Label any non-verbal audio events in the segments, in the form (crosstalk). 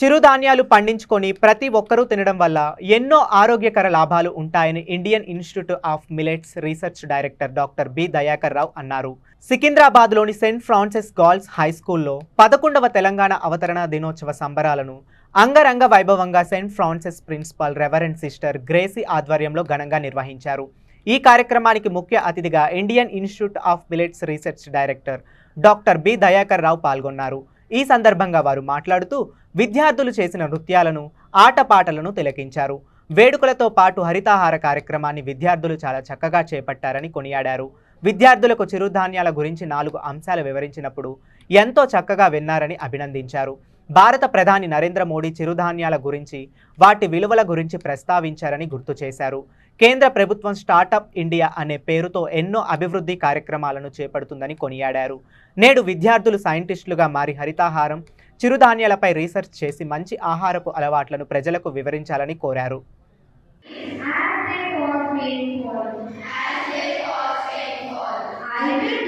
చిరుధాన్యాలు పండించుకొని ప్రతి ఒక్కరూ తినడం వల్ల ఎన్నో ఆరోగ్యకర లాభాలు ఉంటాయని Indian Institute of Millets Research director doctor B Dayakar Rao అన్నారు. సికింద్రాబాద్లోని సెయింట్ ఫ్రాన్సిస్ గర్ల్స్ హై స్కూల్లో పదకొండవ తెలంగాణ అవతరణ దినోత్సవ సంబరాలను అంగరంగ వైభవంగా saint Francis principal reverend sister Gracy ఆధ్వర్యంలో ఘనంగా నిర్వహించారు. ఈ కార్యక్రమానికి ముఖ్య అతిథిగా Indian institute of millets research director doctor B Dayakar Rao పాల్గొన్నారు. ఈ సందర్భంగా వారు మాట్లాడుతూ విద్యార్థులు చేసిన నృత్యాలను ఆటపాటలను తిలకించారు. వేడుకలతో పాటు హరితాహార కార్యక్రమాన్ని విద్యార్థులు చాలా చక్కగా చేపట్టారని కొనియాడారు. విద్యార్థులకు చిరుధాన్యాల గురించి నాలుగు అంశాలు వివరించినప్పుడు ఎంతో చక్కగా విన్నారని అభినందించారు. భారత ప్రధాని నరేంద్ర మోడీ చిరుధాన్యాల గురించి వాటి విలువల గురించి ప్రస్తావించారని గుర్తు చేశారు. కేంద్ర ప్రభుత్వం స్టార్టప్ ఇండియా అనే పేరుతో ఎన్నో అభివృద్ధి కార్యక్రమాలను చేపడుతుందని కొనియాడారు. నేడు విద్యార్థులు సైంటిస్టులుగా మారి హరితాహారం చిరుధాన్యాలపై రీసెర్చ్ చేసి మంచి ఆహారపు అలవాట్లను ప్రజలకు వివరించాలని కోరారు. I will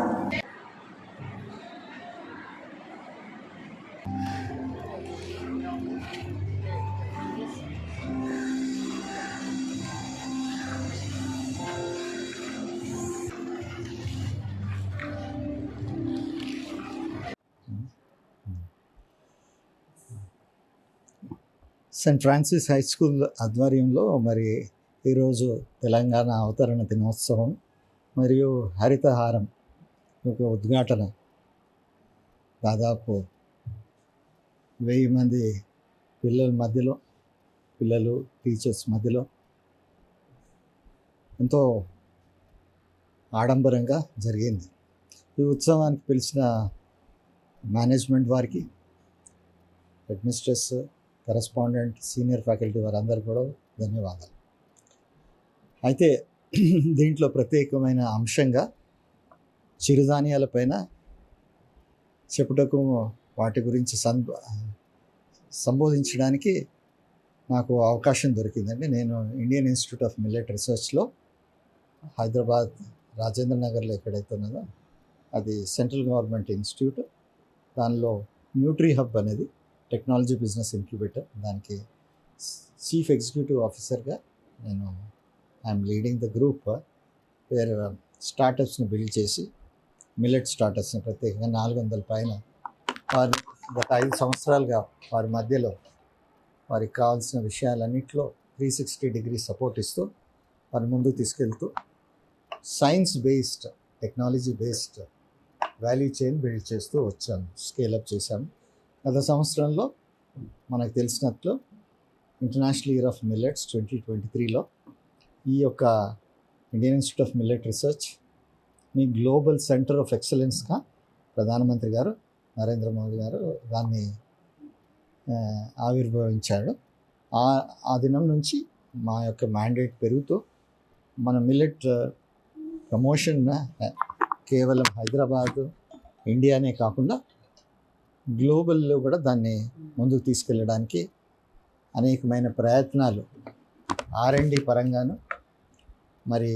saint Francis high school ఆధ్వర్యంలో మరి ఈరోజు తెలంగాణ అవతరణ దినోత్సవం మరియు హరితహారం ఒక ఉద్ఘాటన దాదాపు వెయ్యి మంది పిల్లల మధ్యలో పిల్లలు టీచర్స్ మధ్యలో ఎంతో ఆడంబరంగా జరిగింది. ఈ ఉత్సవానికి పిలిచిన మేనేజ్మెంట్ వారికి అడ్మినిస్ట్రేస్ కరస్పాండెంట్ సీనియర్ ఫ్యాకల్టీ వారందరూ కూడా ధన్యవాదాలు. అయితే (clears throat) దీంట్లో ప్రత్యేకమైన అంశంగా చిరుధాన్యాలపైన చెప్పుటకు వాటి గురించి సం సంబోధించడానికి నాకు అవకాశం దొరికిందండి. నేను ఇండియన్ ఇన్స్టిట్యూట్ ఆఫ్ మిల్లెట్ రీసెర్చ్లో హైదరాబాద్ రాజేంద్ర నగర్లో ఎక్కడైతే ఉన్నదో అది సెంట్రల్ గవర్నమెంట్ ఇన్స్టిట్యూట్. దానిలో న్యూట్రీ హబ్ అనేది టెక్నాలజీ బిజినెస్ ఇంక్యుబేటర్ దానికి చీఫ్ ఎగ్జిక్యూటివ్ ఆఫీసర్గా నేను ఐఎమ్ లీడింగ్ ద గ్రూప్ వేరే స్టార్టప్స్ని బిల్డ్ చేసి మిల్లెట్ స్టార్టప్స్ని ప్రత్యేకంగా నాలుగు వందల పైన వారి గత ఐదు సంవత్సరాలుగా వారి మధ్యలో వారికి కావాల్సిన విషయాలన్నింటిలో త్రీ సిక్స్టీ డిగ్రీ సపోర్ట్ ఇస్తూ వారి ముందుకు తీసుకెళ్తూ science based technology based value chain build చేస్తూ వచ్చాము స్కేలప్ చేశాము గత సంవత్సరంలో మనకు తెలిసినట్లు international year of millets twenty twenty త్రీలో ఈ యొక్క Indian institute of millet research me global centre of ఎక్సలెన్స్గా ప్రధానమంత్రి గారు నరేంద్ర మోదీ గారు దాన్ని ఆవిర్భవించాడు ఆ ఆ దినం నుంచి మా యొక్క మ్యాండేట్ పెరుగుతూ మన మిల్లెట్ ప్రమోషన్ కేవలం హైదరాబాద్ ఇండియానే కాకుండా గ్లోబల్లో కూడా దాన్ని ముందుకు తీసుకెళ్ళడానికి అనేకమైన ప్రయత్నాలు ఆర్ఎండి పరంగాను మరి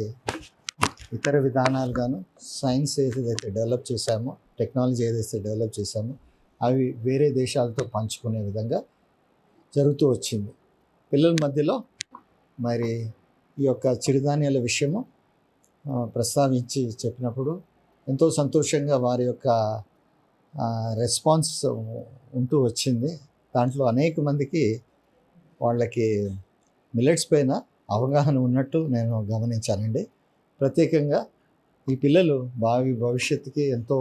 ఇతర విధానాలుగాను సైన్స్ ఏదైతే డెవలప్ చేశామో టెక్నాలజీ ఏదైతే డెవలప్ చేశామో అవి వేరే దేశాలతో పంచుకునే విధంగా జరుగుతూ వచ్చింది. పిల్లల మధ్యలో మరి ఈ యొక్క చిరుధాన్యాల విషయము ప్రస్తావించి చెప్పినప్పుడు ఎంతో సంతోషంగా వారి యొక్క రెస్పాన్స్ ఉంటూ వచ్చింది. దాంట్లో అనేక మందికి వాళ్ళకి మిల్లెట్స్ పైన అవగాహన ఉన్నట్టు నేను గమనించానండి. ప్రత్యేకంగా ఈ పిల్లలు భావి భవిష్యత్తుకి ఎంతో